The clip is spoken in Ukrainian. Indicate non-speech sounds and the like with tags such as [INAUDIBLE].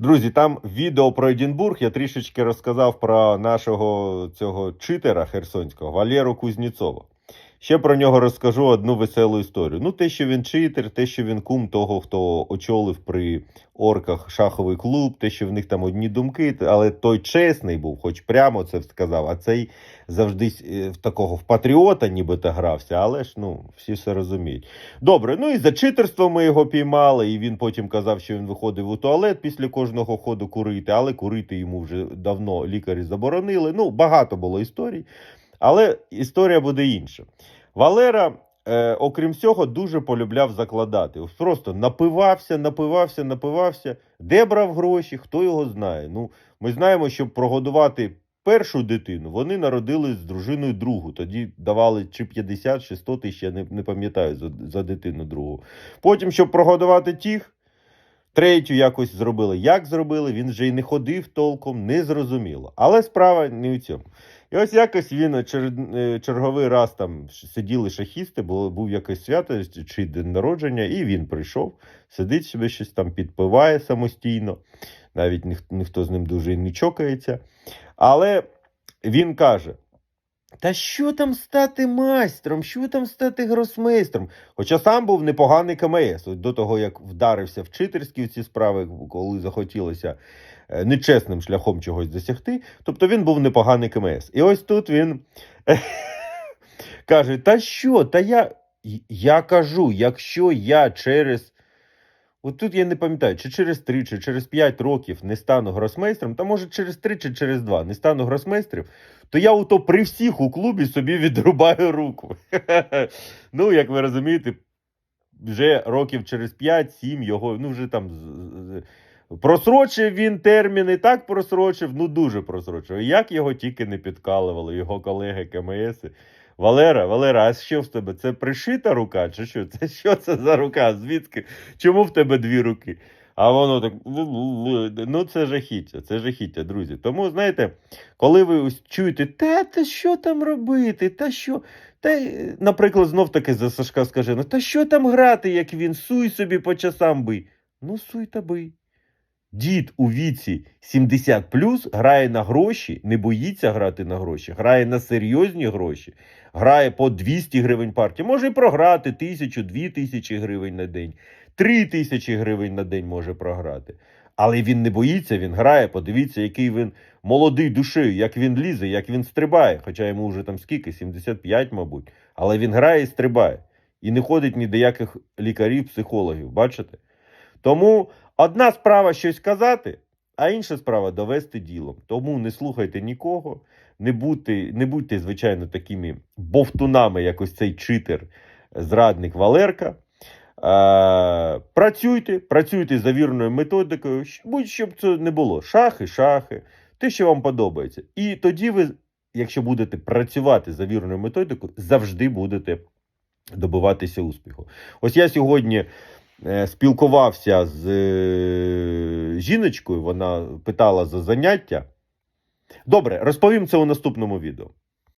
Друзі, там відео про Едінбург я трішечки розказав про нашого цього читера херсонського Валеру Кузнєцова. Ще про нього розкажу одну веселу історію. Ну, те, що він читер, те, що він кум того, хто очолив при орках шаховий клуб, те, що в них там одні думки, але той чесний був, хоч прямо це сказав, а цей завжди е, в такого в патріота нібито грався, але ж ну, всі все розуміють. Добре, ну і за читерство ми його піймали, і він потім казав, що він виходив у туалет після кожного ходу курити, але курити йому вже давно лікарі заборонили. Ну, багато було історій. Але історія буде інша. Валера, е, окрім всього, дуже полюбляв закладати. Просто напивався, напивався, напивався. Де брав гроші, хто його знає. Ну, ми знаємо, щоб прогодувати першу дитину, вони народили з дружиною другу. Тоді давали чи 50, чи 100 тисяч, я не, не пам'ятаю за, за дитину другу. Потім, щоб прогодувати тих, третю якось зробили. Як зробили, він вже й не ходив толком, не зрозуміло. Але справа не у цьому. І ось якось він чер- е, черговий раз там сиділи шахісти, було, був якесь свято чи день народження, і він прийшов, сидить собі щось там підпиває самостійно. Навіть ніх, ніхто з ним дуже і не чокається. Але він каже: Та що там стати майстром, що там стати гросмейстром? Хоча сам був непоганий КМС, до того як вдарився в читерські ці справи, коли захотілося е, нечесним шляхом чогось досягти. Тобто він був непоганий КМС. І ось тут він [LAUGHS] каже: Та що? Та я, я кажу, якщо я через. От тут я не пам'ятаю, чи через 3, чи через 5 років не стану гросмейстром, та може через 3 чи через 2 не стану гросмейстром, то я ото при всіх у клубі собі відрубаю руку. [LAUGHS] ну, як ви розумієте, вже років через 5-7 його, ну вже там. Просрочив він терміни, так просрочив, ну дуже просрочив. Як його тільки не підкалували, його колеги КМС. Валера, Валера, а що в тебе? Це пришита рука? Чи що? Це що це за рука? Звідки? Чому в тебе дві руки? А воно так. Ну, це жахіття, це жахіття, друзі. Тому, знаєте, коли ви ось чуєте, та, та що там робити, та що. Та, наприклад, знов таки за Сашка скаже: ну та що там грати, як він, суй собі по часам бий. Ну, суй та бий. Дід у віці 70 грає на гроші, не боїться грати на гроші, грає на серйозні гроші, грає по 200 гривень партії. Може програти тисячу, дві тисячі гривень на день, три тисячі гривень на день може програти. Але він не боїться, він грає. Подивіться, який він молодий душею, як він лізе, як він стрибає. Хоча йому вже там скільки, 75, мабуть. Але він грає і стрибає. І не ходить ні до яких лікарів, психологів. Бачите? Тому одна справа щось казати, а інша справа довести ділом. Тому не слухайте нікого, не будьте, не будьте звичайно, такими бовтунами, як ось цей читер, зрадник Валерка. Е, працюйте, працюйте за вірною методикою, будь-що б це не було. Шахи, шахи, те, що вам подобається. І тоді ви, якщо будете працювати за вірною методикою, завжди будете добиватися успіху. Ось я сьогодні е, спілкувався з е, жіночкою, вона питала за заняття. Добре, розповім це у наступному відео.